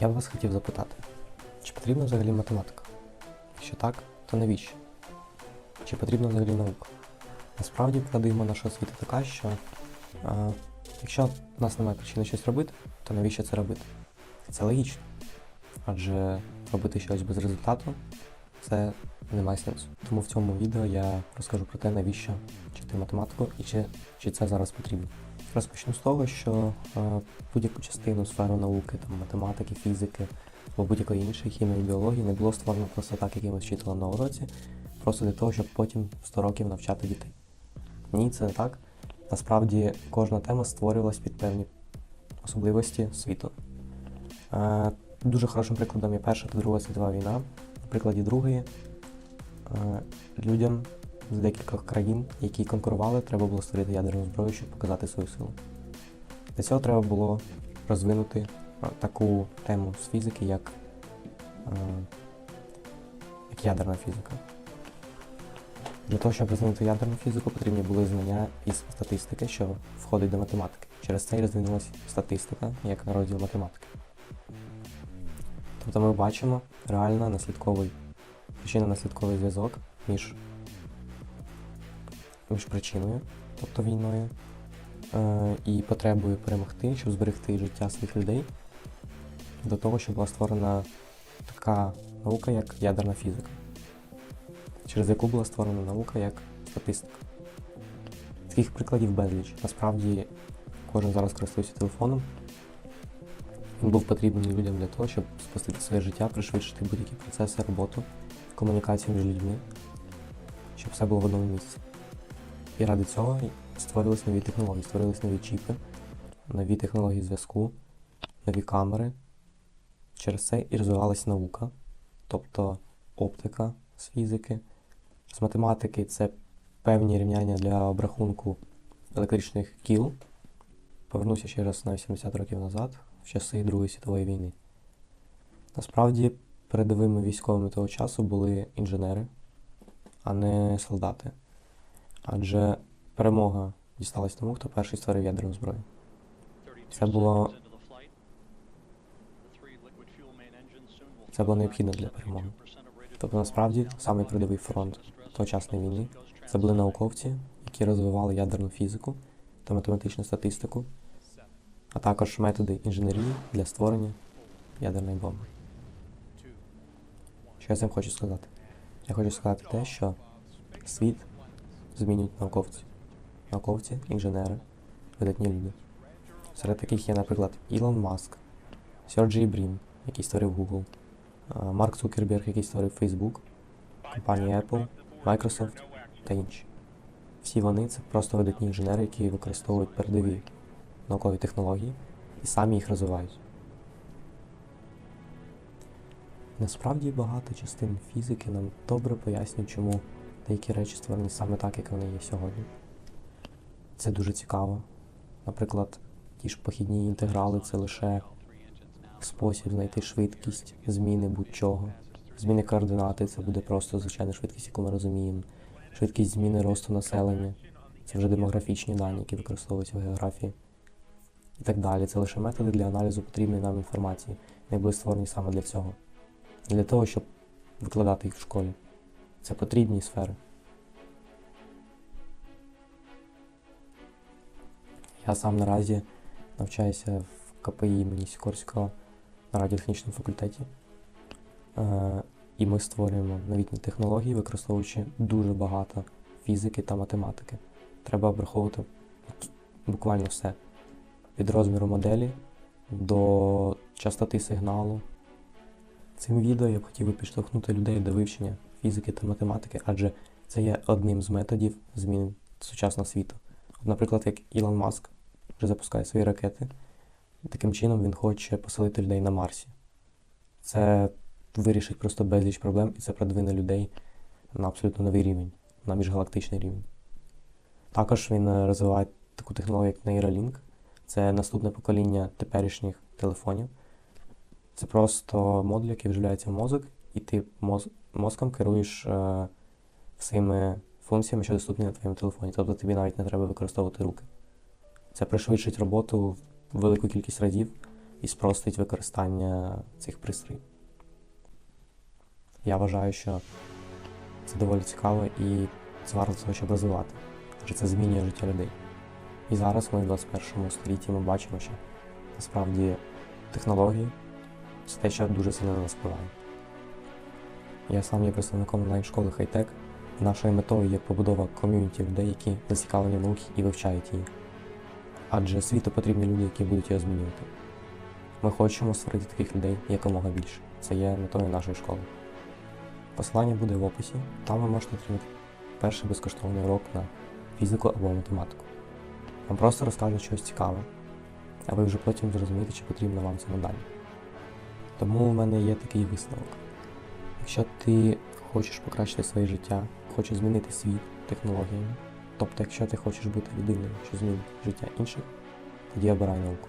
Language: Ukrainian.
Я б вас хотів запитати, чи потрібна взагалі математика? Якщо так, то навіщо? Чи потрібна взагалі наука? Насправді парадигма нашого світу така, що е, якщо в нас немає причини щось робити, то навіщо це робити? Це логічно. Адже робити щось без результату це не має сенсу. Тому в цьому відео я розкажу про те, навіщо вчити математику і чи, чи це зараз потрібно. Розпочну з того, що е, будь-яку частину сферу науки, там математики, фізики або будь-якої іншої хімії, біології не було створено просто так якимось вчителем на уроці, просто для того, щоб потім 100 років навчати дітей. Ні, це не так. Насправді кожна тема створювалась під певні особливості світу. Е, дуже хорошим прикладом є Перша та Друга світова війна. На прикладі другої е, людям з декількох країн, які конкурували, треба було створити ядерну зброю, щоб показати свою силу. Для цього треба було розвинути е, таку тему з фізики, як, е, як ядерна фізика. Для того, щоб розвинути ядерну фізику, потрібні були знання із статистики, що входить до математики. Через це і розвинулася статистика як розділ математики. Тобто ми бачимо реально наслідковий причинно-наслідковий зв'язок між, між причиною, тобто війною, е, і потребою перемогти, щоб зберегти життя своїх людей, до того, щоб була створена така наука, як ядерна фізика, через яку була створена наука як статистика. Таких прикладів безліч. Насправді кожен зараз користується телефоном. Він був потрібний людям для того, щоб спростити своє життя, пришвидшити будь-які процеси, роботу, комунікацію між людьми, щоб все було в одному місці. І ради цього створились нові технології, створились нові чіпи, нові технології зв'язку, нові камери. Через це і розвивалася наука, тобто оптика з фізики, з математики це певні рівняння для обрахунку електричних кіл. Повернуся ще раз на 80 років назад, в часи Другої світової війни. Насправді, передовими військовими того часу були інженери, а не солдати. Адже перемога дісталась тому, хто перший створив ядерну зброю. Це було Це було необхідно для перемоги. Тобто, насправді, самий передовий фронт тогочасної війни це були науковці, які розвивали ядерну фізику та математичну статистику, а також методи інженерії для створення ядерної бомби. Що я цим хочу сказати? Я хочу сказати те, що світ змінюють науковці. Науковці, інженери, видатні люди. Серед таких є, наприклад, Ілон Маск, Сержій Брін, який створив Google, Марк Цукерберг, який створив Facebook, компанія Apple, Microsoft та інші. Всі вони це просто видатні інженери, які використовують передові наукові технології і самі їх розвивають. Насправді багато частин фізики нам добре пояснюють, чому деякі речі створені саме так, як вони є сьогодні. Це дуже цікаво. Наприклад, ті ж похідні інтеграли це лише спосіб знайти швидкість зміни будь-чого. Зміни координати це буде просто звичайна швидкість, яку ми розуміємо. Швидкість зміни росту населення це вже демографічні дані, які використовуються в географії. І так далі. Це лише методи для аналізу потрібної нам інформації, вони були створені саме для цього. Не для того, щоб викладати їх в школі. Це потрібні сфери. Я сам наразі навчаюся в КПІ імені Сікорського на радіотехнічному факультеті. Е, і ми створюємо новітні технології, використовуючи дуже багато фізики та математики. Треба обраховувати буквально все. Від розміру моделі до частоти сигналу. Цим відео я б хотів би підштовхнути людей до вивчення фізики та математики, адже це є одним з методів змін сучасного світу. Наприклад, як Ілон Маск вже запускає свої ракети, таким чином він хоче поселити людей на Марсі. Це вирішить просто безліч проблем і це продвине людей на абсолютно новий рівень, на міжгалактичний рівень. Також він е, розвиває таку технологію, як Neuralink. Це наступне покоління теперішніх телефонів. Це просто модуль, який вживляється в мозок, і ти моз- мозком керуєш е, всіми функціями, що доступні на твоєму телефоні. Тобто тобі навіть не треба використовувати руки. Це пришвидшить роботу велику кількість разів, і спростить використання цих пристроїв. Я вважаю, що це доволі цікаво і це варто того, щоб розвивати, адже це змінює життя людей. І зараз ми в 21 столітті ми бачимо, що насправді технології це те, що дуже сильно на нас впливає. Я сам є представником онлайн-школи Хайтек. Нашою метою є побудова ком'юніті людей, які зацікавлені в науці і вивчають її. Адже світу потрібні люди, які будуть його змінювати. Ми хочемо створити таких людей якомога більше. Це є метою нашої школи. Посилання буде в описі, там ви можете отримати перший безкоштовний урок на фізику або математику. Вам просто розкажуть щось цікаве, а ви вже потім зрозумієте, чи потрібно вам це надалі. Тому в мене є такий висновок. Якщо ти хочеш покращити своє життя, хочеш змінити світ технологіями, тобто якщо ти хочеш бути людиною, що змінить життя інших, тоді обирай науку.